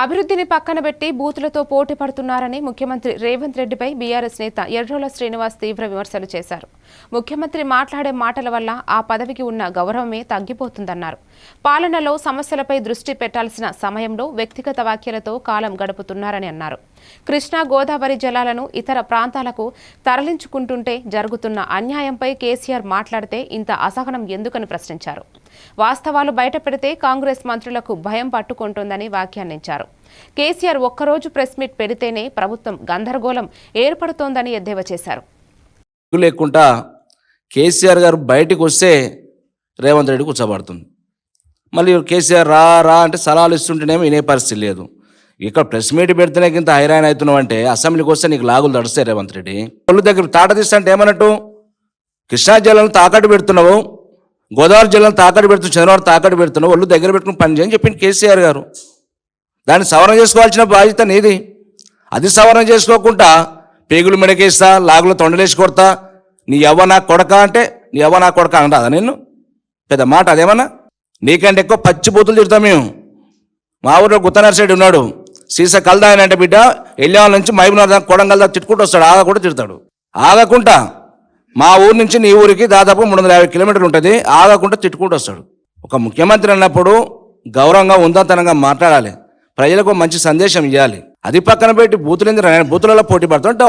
అభివృద్ధిని పక్కన పెట్టి బూతులతో పోటీ పడుతున్నారని ముఖ్యమంత్రి రేవంత్ రెడ్డిపై బీఆర్ఎస్ నేత ఎర్రోల శ్రీనివాస్ తీవ్ర విమర్శలు చేశారు. ముఖ్యమంత్రి మాట్లాడే మాటల వల్ల ఆ పదవికి ఉన్న గౌరవమే తగ్గిపోతుందన్నారు. పాలనలో సమస్యలపై దృష్టి పెట్టాల్సిన సమయంలో వ్యక్తిగత వ్యాఖ్యలతో కాలం గడుపుతున్నారని అన్నారు. కృష్ణా గోదావరి జలాలను ఇతర ప్రాంతాలకు తరలించుకుంటుంటే జరుగుతున్న అన్యాయంపై కేసీఆర్ మాట్లాడితే ఇంత అసహనం ఎందుకని ప్రశ్నించారు. వాస్తవాలు బయటపెడితే కాంగ్రెస్ మంత్రులకు భయం పట్టుకుంటుందని వ్యాఖ్యానించారు. కేసీఆర్ ఒక్కరోజు ప్రెస్ మీట్ పెడితేనే ప్రభుత్వం గందరగోళం ఏర్పడుతోందని ఎద్దేవా చేశారు. లేకుండా కేసీఆర్ గారు బయటకు వస్తే రేవంత్ రెడ్డి కూర్చోబడుతుంది. మళ్ళీ కేసీఆర్ రా రా అంటే సలహాలు ఇస్తుంటేనేమో వినే పరిస్థితి లేదు. ఇక్కడ ప్రెస్ మీట్ పెడితేనే ఇంత హైరాన్ అవుతున్నావు అంటే అసెంబ్లీకి వస్తే నీకు లాగులు తడుస్తాయి రేవంత్ రెడ్డి. ఒళ్ళు దగ్గర తాట తీస్తా అంటే ఏమన్నట్టు? కృష్ణా జిల్లాను తాకట్టు పెడుతున్నావు. గోదావరి జిల్లాను తాకట్టు పెడుతున్న చంద్రబాబు తాకట్టు పెడుతున్నావు ఒళ్ళు దగ్గర పెట్టుకుని పని చేయని చెప్పింది కేసీఆర్ గారు. దాన్ని సవరణ చేసుకోవాల్సిన బాధ్యత నీది. అది సవరణ చేసుకోకుండా పేగులు మెడకేస్తా లాగులు తొండలేసి కొడతా నీ ఎవ్వ నా కొడక అంటే నీ ఎవ్వ నా కొడక అనరాదా నేను పెద్ద మాట అదేమన్నా? నీకంటే ఎక్కువ పచ్చి బూతులు తిడతాం మేము. మా ఊరిలో గుత్తనరసేడు ఉన్నాడు. సీస కలదా అని అంటే బిడ్డ వెళ్ళే నుంచి మైబునార్ దాకా కొడంగల్ దాకా తిట్టుకుంటూ వస్తాడు. ఆగ కూడా తిడతాడు. ఆగకుండా మా ఊరు నుంచి నీ ఊరికి దాదాపు మూడు వందల యాభై కిలోమీటర్లు ఉంటుంది. ఆగకుండా తిట్టుకుంటూ వస్తాడు. ఒక ముఖ్యమంత్రి అన్నప్పుడు గౌరవంగా ఉందాతనంగా మాట్లాడాలి. ప్రజలకు మంచి సందేశం ఇవ్వాలి అది పక్కన పెట్టి బూతులు బూతులలో పోటీ పడుతుంటే